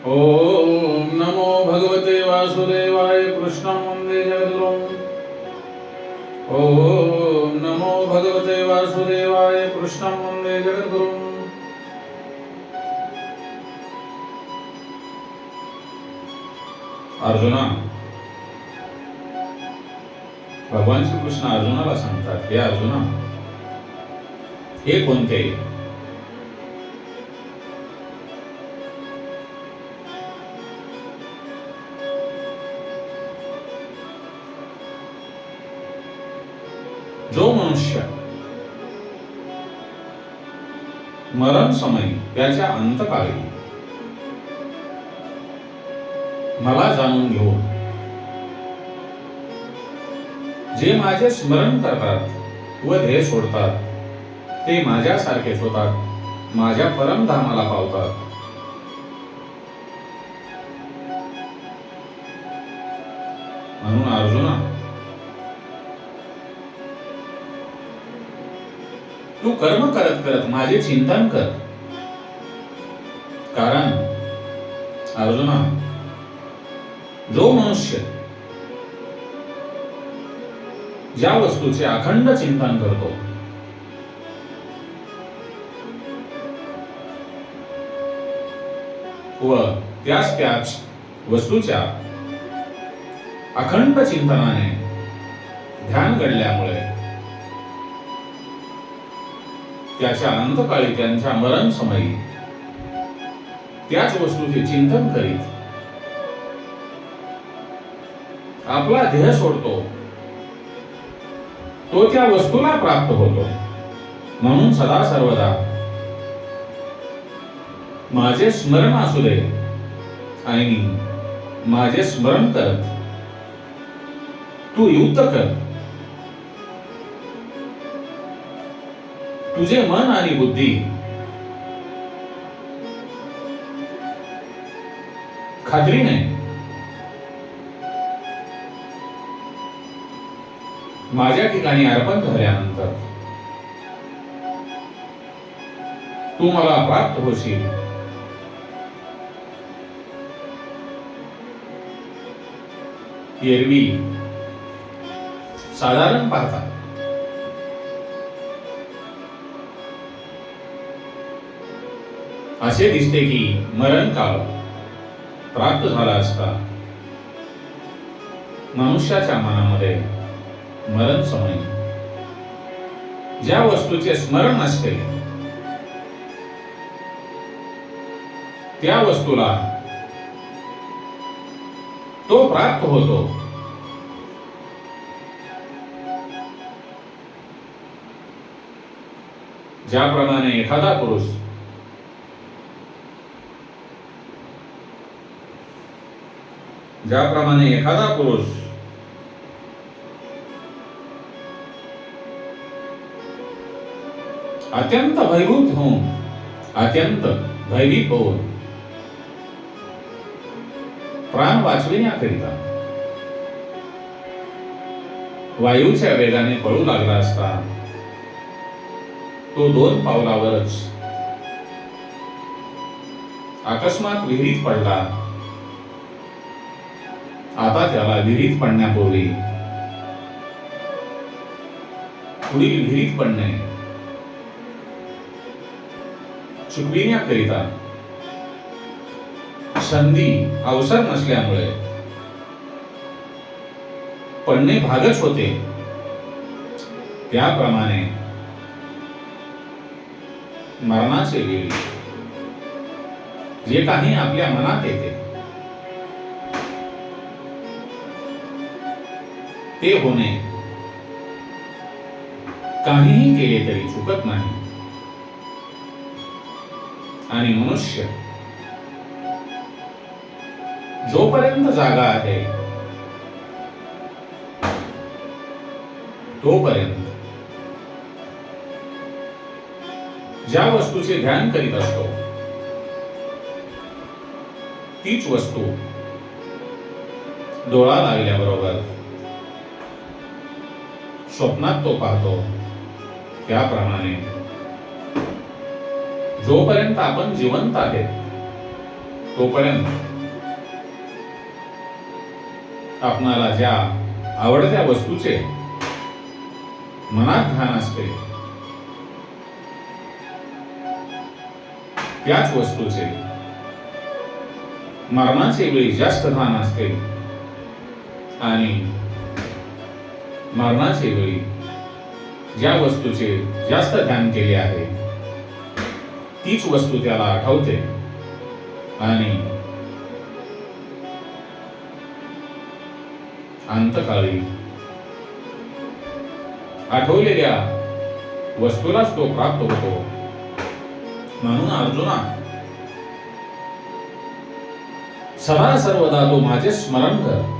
ॐ नमो भगवते वासुदेवाय कृष्णं वन्दे जगद्गुरुम्। ॐ नमो भगवते वासुदेवाय कृष्णं वन्दे जगद्गुरुम्। अर्जुना भगवान श्रीकृष्ण अर्जुनाला सांगतात हे अर्जुना हे कोणते? मरण समयी त्याच्या अंतकाळी. मला जाणून घेऊ. जे माझे स्मरण करतात व ध्येय सोडतात ते माझ्यासारखेच होतात माझ्या परमधामाला पावतात. म्हणून अर्जुना तू कर्म करत करत माझे चिंतन कर. कारण अर्जुना जो मनुष्य ज्या वस्तूचे अखंड चिंतन करतो व त्याच त्याच वस्तूच्या अखंड चिंतनाने ध्यान घडल्यामुळे त्याच्या अंतकाळी त्यांच्या मरण समयी त्याच वस्तूचे चिंतन करीत आपला ध्येय सोडतो. तो त्या वस्तूला प्राप्त होतो. म्हणून सदा सर्वदा माझे स्मरण असू दे आणि माझे स्मरण करत तू युद्ध कर. तुझे मन आणि बुद्धी खात्रीने माझ्या ठिकाणी अर्पण झाल्यानंतर तू मला प्राप्त होशील. एरवी साधारण पाहता. असे दिसते की मरण काळ प्राप्त झाला असता. मनुष्याच्या मनामध्ये मरण समय ज्या वस्तूचे स्मरण असते त्या वस्तूला तो प्राप्त होतो. ज्याप्रमाणे एखादा पुरुष ज्याप्रमाणे एखादा पुरुष अत्यंत भयभूत होऊन अत्यंत भयभीत होऊन प्राण वाचविण्याकरिता वायूच्या वेगाने पळू लागला असता तो दोन पावलावरच अकस्मात विहिरीत पडला. आता त्याला विहिरीत पडण्यापूर्वी. पुढील विहिरीत पडणे. चुकविण्याकरिता संधी अवसर नसल्यामुळे. पडणे भागच होते. त्याप्रमाणे मरणाचे वेळी जे काही आपल्या मनात येते ते होणे. काहीही केले तरी चुकत नाही. आणि मनुष्य जोपर्यंत जागा आहे तोपर्यंत ज्या वस्तूचे ध्यान करीत असतो तीच वस्तू डोळा लागल्याबरोबर स्वप्नात तो पाहतो. त्याप्रमाणे जोपर्यंत आपण जिवंत आहे तोपर्यंत आपणाला ज्या आवडत्या वस्तूचे मनात ध्यान असते त्याच वस्तूचे मरणाचे वेळी जास्त ध्यान असते आणि मरणाचे वेळी ज्या वस्तूचे जास्त ध्यान केले आहे तीच वस्तू त्याला आठवते. आणि अंतकाळी आठवलेल्या वस्तूलाच तो प्राप्त होतो. म्हणून अर्जुना सदा सर्वदा तो माझे स्मरण कर.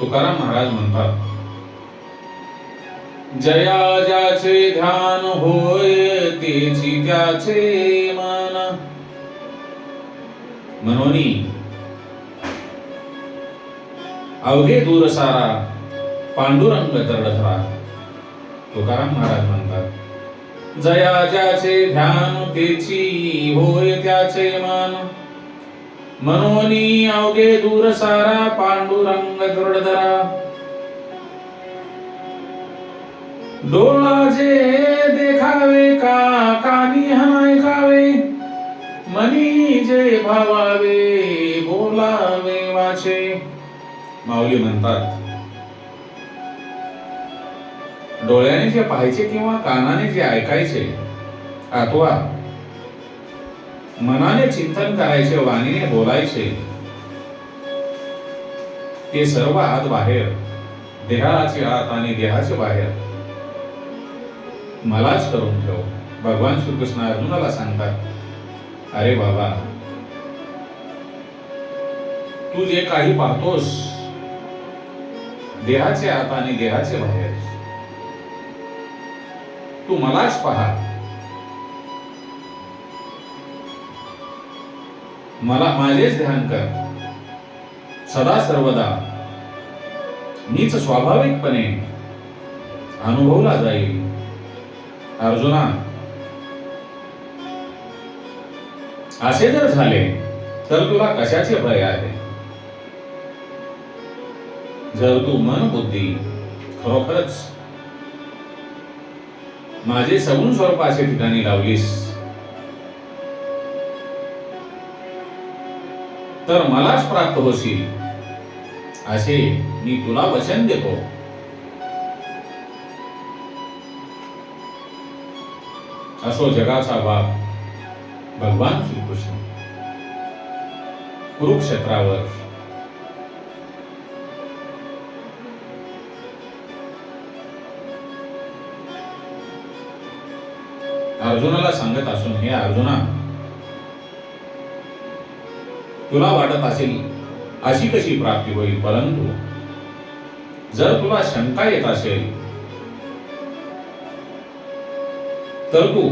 तुकाराम महाराज म्हणतात जया ज्याचे ध्यान होय तेची त्याचे मन. म्हणून अवघे दूर सारा पांडुरंग तरडधरा. तुकाराम महाराज म्हणतात जया ज्याचे ध्यान तेची होय त्याचे मन. मनोनी अवघे दूर सारा पांडुरंग तरडधरा डोळा जे देखावे का कानी ऐकावे मनी जे भावावे बोलावे वाचे. माऊली म्हणतात डोळ्याने जे पाहायचे किंवा कानाने जे ऐकायचे अथवा मनाने चिंतन करायचे वाणीने बोलायचे. ते सर्व आत बाहेर देहाचे आत आणि देहाचे बाहेर. मलाच करून ठेव. भगवान श्रीकृष्ण अर्जुनाला सांगतात अरे बाबा तू जे काही पाहतोस देहाचे आत आणि देहाचे बाहेर तू मलाच पहा. मला माझेच ध्यान कर. सदा सर्वदा मीच स्वाभाविकपणे अनुभवला जाईल. अर्जुना असे जर झाले तर तुला कशाचे भय आहे? जर तू मन बुद्धी खरोखरच माझे सगुण स्वरूपाचे ठिकाणी लावलीस तर मलाच प्राप्त होशील. असे मी तुला वचन देतो. असो जगाचा बाप भगवान श्रीकृष्ण. कुरुक्षेत्रावर. अर्जुनाला सांगत असून हे अर्जुना तुला वाटत असेल अशी कशी प्राप्ती होईल? परंतु जर तुला शंका येत असेल तर तू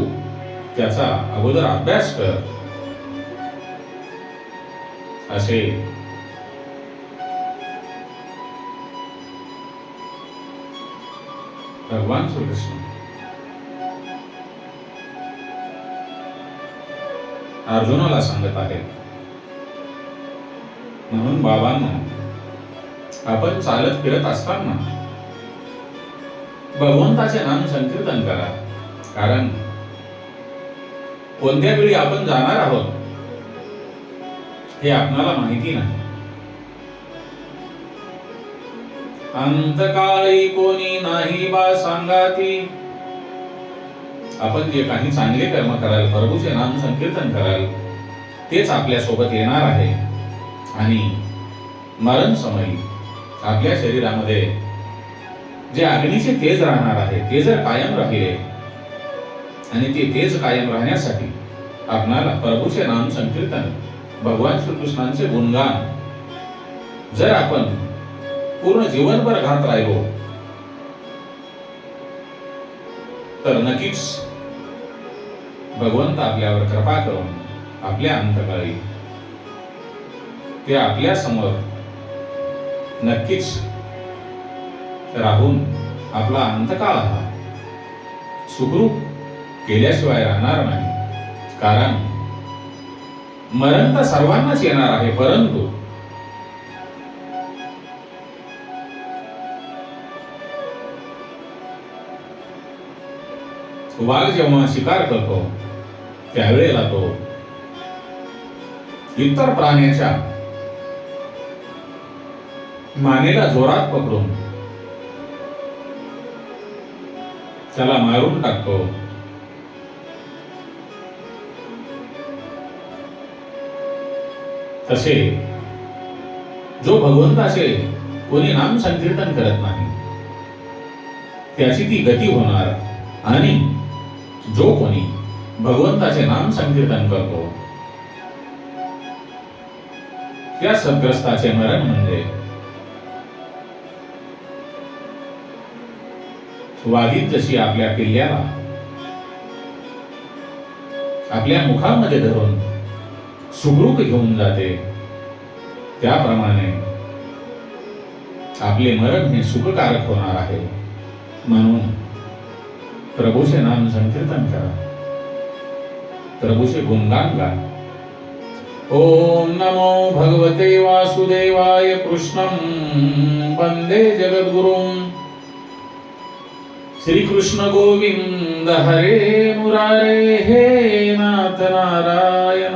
त्याचा अगोदर अभ्यास कर. असे भगवान श्रीकृष्ण. अर्जुनाला सांगत आहेत म्हणून बाबांना. आपण चालत फिरत असताना. भगवंताचे नाम संकीर्तन करा. कारण कोणत्या वेळी आपण जाणार आहोत हे आपणाला माहिती नाही. अंतकाळी कोणी नाही बा सांगाती. आपण जे काही चांगले कर्म कराल प्रभूचे नाम संकीर्तन कराल तेच आपल्यासोबत येणार आहे. आणि मरण समयी आपल्या शरीरामध्ये जे अग्नीचे तेज राहणार आहे ते जर कायम राहिले आणि ते तेज कायम राहण्यासाठी आपणाला प्रभूचे नाम संकीर्तन भगवान श्रीकृष्णांचे गुणगान जर आपण पूर्ण जीवनभर घात राहिलो तर नक्कीच भगवंत आपल्यावर कृपा करून आपल्या अंतकाळी ते आपल्यासमोर नक्कीच राहून आपला अंतकाळ हा सुखरूप केल्याशिवाय राहणार नाही. कारण मरण तर सर्वांनाच येणार आहे परंतु वाघ जेव्हा शिकार करतो त्यावेळेला तो इतर प्राण्याच्या मानेला जोरात पकडून. त्याला मारून टाकतो. तसे जो भगवंताचे कोणी नाम संकीर्तन करत नाही. त्याची ती गती होणार आणि जो कोणी भगवंताचे नाम संकीर्तन करतो त्या सद्ग्रस्ताचे मरण म्हणजे वाघीत जशी आपल्या किल्ल्याला आपल्या मुखामध्ये धरून सुखरूप घेऊन जाते त्याप्रमाणे आपले मरण हे सुखकारक होणार आहे. म्हणून प्रभूचे नाम संकीर्तन करा. प्रभूचे गुणगान गा. ओम नमो भगवते वासुदेवाय कृष्णं. वंदे जगद्गुरुं श्रीकृष्ण गोविंद हरे मुरारे हे नाथ नारायण